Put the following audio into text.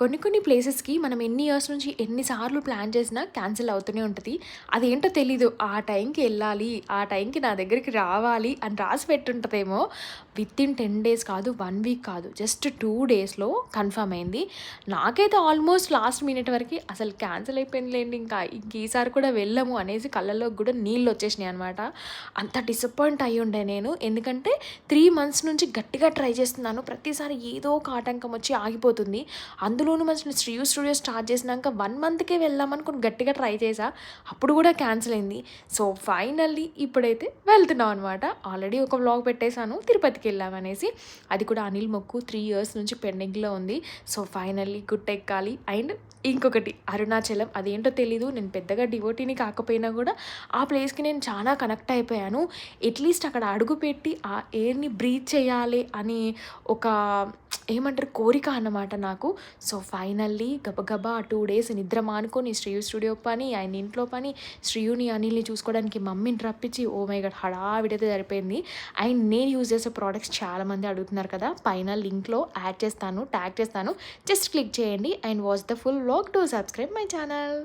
కొన్ని కొన్ని ప్లేసెస్కి మనం ఎన్ని ఇయర్స్ నుంచి ఎన్నిసార్లు ప్లాన్ చేసినా క్యాన్సిల్ అవుతూనే ఉంటుంది. అదేంటో తెలీదు. ఆ టైంకి వెళ్ళాలి ఆ టైంకి నా దగ్గరికి రావాలి అని రాసి పెట్టుంటుందేమో. విత్ ఇన్ టెన్ డేస్ కాదు వన్ వీక్ కాదు. జస్ట్ టూ డేస్లో కన్ఫర్మ్ అయింది. నాకైతే ఆల్మోస్ట్ లాస్ట్ మినిట్ వరకు అసలు క్యాన్సిల్ అయిపోయిందిలేండి ఇంకా. ఇంక ఈసారి కూడా వెళ్ళము అనేసి కళ్ళల్లో కూడా నీళ్ళు వచ్చేసినాయి అనమాట అంత డిసప్పాయింట్ అయ్యి ఉండే నేను. ఎందుకంటే త్రీ మంత్స్ నుంచి గట్టిగా ట్రై చేస్తున్నాను. ప్రతిసారి ఏదో ఒక ఆటంకం వచ్చి ఆగిపోతుంది. అందులో అందులోనూ మంచి శ్రీయు స్టూడియో స్టార్ట్ చేసినాక వన్ మంత్కే వెళ్దామనుకుని గట్టిగా ట్రై చేసా. అప్పుడు కూడా క్యాన్సిల్ అయింది. సో ఫైనల్లీ ఇప్పుడైతే వెళ్తున్నాం అనమాట ఆల్రెడీ ఒక వ్లాగ్ పెట్టేశాను తిరుపతికి వెళ్ళామనేసి అది కూడా అనిల్ మొక్కు త్రీ ఇయర్స్ నుంచి పెండింగ్లో ఉంది. సో ఫైనల్లీ గుడ్ ఎక్కాలి. అండ్ ఇంకొకటి అరుణాచలం. అదేంటో తెలీదు. నేను పెద్దగా డివోటీని కాకపోయినా కూడా ఆ ప్లేస్కి నేను చాలా కనెక్ట్ అయిపోయాను. అట్లీస్ట్ అక్కడ అడుగుపెట్టి ఆ ఎయిర్ని బ్రీత్ చేయాలి అని ఒక ఏమంటారు? కోరిక అన్నమాట నాకు. సో ఫైనల్లీ గబగబా టూ డేస్ నిద్ర మానుకొని శ్రీయు స్టూడియో పని ఆయన ఇంట్లో పని శ్రీయుని అనిల్ని చూసుకోవడానికి మమ్మీని రప్పించి ఓ మై గడ్ హడావిడైతే సరిపోయింది. అండ్ నేను యూజ్ చేసే ప్రోడక్ట్స్ చాలామంది అడుగుతున్నారు కదా పైన లింక్లో యాడ్ చేస్తాను ట్యాగ్ చేస్తాను. జస్ట్ క్లిక్ చేయండి. And watch the full vlog. To subscribe my channel.